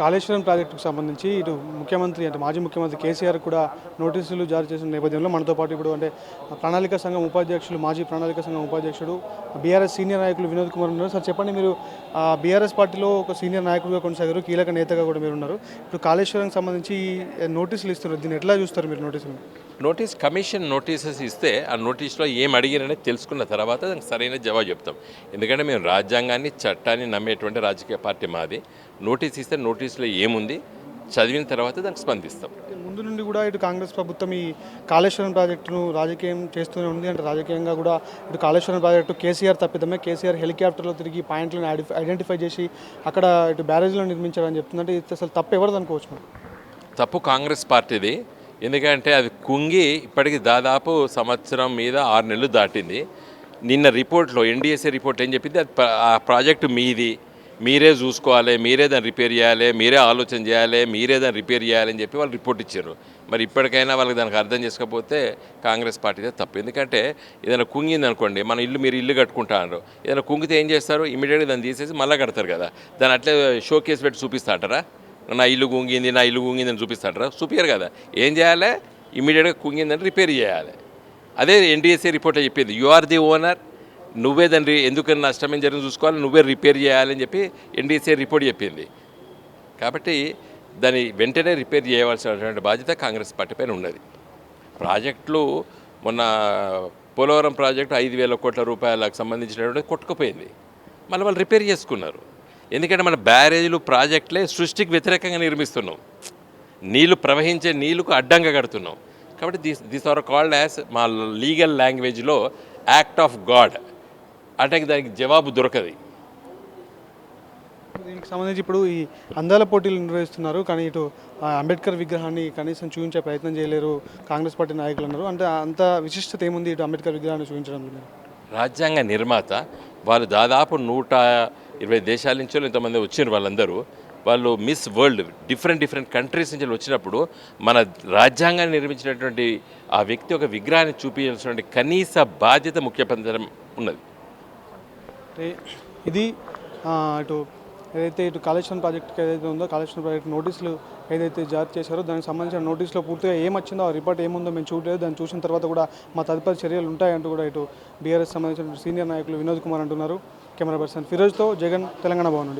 కాళేశ్వరం ప్రాజెక్టుకు సంబంధించి ఇటు ముఖ్యమంత్రి అంటే మాజీ ముఖ్యమంత్రి కేసీఆర్ కూడా నోటీసులు జారీ చేసిన నేపథ్యంలో మనతో పాటు ఇప్పుడు అంటే ప్రణాళిక సంఘం ఉపాధ్యక్షులు మాజీ ప్రణాళిక సంఘం ఉపాధ్యక్షుడు బీఆర్ఎస్ సీనియర్ నాయకులు వినోద్ కుమార్ ఉన్నారు. సార్ చెప్పండి మీరు బీఆర్ఎస్ పార్టీలో ఒక సీనియర్ నాయకుడిగా కొనసాగారు కీలక నేతగా కూడా మీరు ఉన్నారు. ఇప్పుడు కాళేశ్వరం సంబంధించి నోటీసులు ఇస్తున్నారు. దీన్ని ఎట్లా చూస్తారు మీరు నోటీసులు నోటీస్ కమిషన్ నోటీసెస్ ఇస్తే ఆ నోటీస్లో ఏం అడిగారనేది తెలుసుకున్న తర్వాత దానికి సరైన జవాబు చెప్తాం. ఎందుకంటే మేము రాజ్యాంగాన్ని చట్టాన్ని నమ్మేటువంటి రాజకీయ పార్టీ మాది. నోటీస్ ఇస్తే నోటీస్ నోటీస్లో ఏముంది? చదివిన తర్వాత దానికి స్పందిస్తాం. ముందు నుండి కూడా ఇటు కాంగ్రెస్ ప్రభుత్వం ఈ కాళేశ్వరం ప్రాజెక్టును రాజకీయం చేస్తూనే ఉంది. అంటే రాజకీయంగా కూడా ఇటు కాళేశ్వరం ప్రాజెక్టు కేసీఆర్ తప్పిదమే. కేసీఆర్ హెలికాప్టర్లో తిరిగి పాయింట్లను ఐడెంటి- ఐడెంటిఫై చేసి అక్కడ ఇటు బ్యారేజ్లో నిర్మించారని చెప్తుంది అంటే ఇది అసలు తప్పు ఎవరిది అనుకోవచ్చు తప్పు కాంగ్రెస్ పార్టీది. ఎందుకంటే అది కుంగి ఇప్పటికి దాదాపు సంవత్సరం మీద ఆరు నెలలు దాటింది. నిన్న రిపోర్ట్లో ఎన్డీఎస్ఏ రిపోర్ట్ ఏం చెప్పింది? అది ఆ ప్రాజెక్టు మీది. మీరే చూసుకోవాలి మీరే దాన్ని రిపేర్ చేయాలి మీరే ఆలోచన చేయాలి మీరే దాన్ని రిపేర్ చేయాలి అని చెప్పి వాళ్ళు రిపోర్ట్ ఇచ్చారు. మరి ఇప్పటికైనా వాళ్ళకి దానికి అర్థం చేసుకోకపోతే కాంగ్రెస్ పార్టీదే తప్పు. ఎందుకంటే ఏదైనా కుంగింది అనుకోండి మన ఇల్లు మీరు ఇల్లు కట్టుకుంటారు. ఏదైనా కుంగితే ఏం చేస్తారు? ఇమీడియట్గా దాన్ని తీసేసి మళ్ళీ కడతారు కదా. దాన్ని అట్లే షో కేసు పెట్టి చూపిస్తా అంటారా నా ఇల్లు కుంగింది నా ఇల్లు కుంగింది అని చూపిస్తాంటారా చూపించారు కదా. ఏం చేయాలి? ఇమీడియట్గా కుంగిందని రిపేర్ చేయాలి. అదే ఎన్డీఎస్ఏ రిపోర్ట్ చెప్పింది. యు ఆర్ ది ఓనర్ నువ్వే దాన్ని ఎందుకని నష్టమేం జరిగింది చూసుకోవాలి నువ్వే రిపేర్ చేయాలని చెప్పి ఎన్డీసీ రిపోర్ట్ చెప్పింది. కాబట్టి దాన్ని వెంటనే రిపేర్ చేయవలసినటువంటి బాధ్యత కాంగ్రెస్ పార్టీ పైన ఉన్నది. ప్రాజెక్టులు మొన్న పోలవరం ప్రాజెక్టు ఐదు వేల కోట్ల రూపాయలకు సంబంధించినటువంటి కొట్టుకుపోయింది. మళ్ళీ వాళ్ళు రిపేర్ చేసుకున్నారు. ఎందుకంటే మన బ్యారేజీలు ప్రాజెక్టులే సృష్టికి వ్యతిరేకంగా నిర్మిస్తున్నాం. నీళ్ళు ప్రవహించే నీళ్ళకు అడ్డంగా కడుతున్నాం. కాబట్టి this this are called as మా లీగల్ లాంగ్వేజ్లో యాక్ట్ ఆఫ్ గాడ్. అంటే దానికి జవాబు దొరకదు. దీనికి సంబంధించి ఇప్పుడు ఈ అందాల పోటీలు నిర్వహిస్తున్నారు కానీ ఇటు ఆ అంబేద్కర్ విగ్రహాన్ని కనీసం చూపించే ప్రయత్నం చేయలేరు కాంగ్రెస్ పార్టీ నాయకులు అన్నారు. అంటే అంత విశిష్టత ఏముంది ఇటు అంబేద్కర్ విగ్రహాన్ని చూపించడంలో రాజ్యాంగ నిర్మాత వాళ్ళు దాదాపు నూట ఇరవై దేశాల నుంచి ఇంతమంది వచ్చిన వాళ్ళందరూ వాళ్ళు Miss World different different countries నుంచి వచ్చినప్పుడు మన రాజ్యాంగాన్ని నిర్మించినటువంటి ఆ వ్యక్తి ఒక విగ్రహాన్ని చూపించాల్సినటువంటి కనీస బాధ్యత ముఖ్యమంత్రి ఉన్నది. ఇది ఇటు ఏదైతే ఇటు కాళేశ్వరం ప్రాజెక్ట్కి ఏదైతే ఉందో కాళేశ్వరం ప్రాజెక్ట్ నోటీసులు ఏదైతే జారీ చేశారో దానికి సంబంధించిన నోటీసులో పూర్తిగా ఏమొచ్చిందో ఆ రిపోర్ట్ ఏముందో మేము చూడలేదు. దాన్ని చూసిన తర్వాత కూడా మా తదుపరి చర్యలు ఉంటాయంటూ కూడా ఇటు బీఆర్ఎస్ సంబంధించిన సీనియర్ నాయకులు వినోద్ కుమార్ అంటున్నారు. కెమెరా పర్సన్ ఫిరోజ్తో జగన్ తెలంగాణ భవన్ నుండి.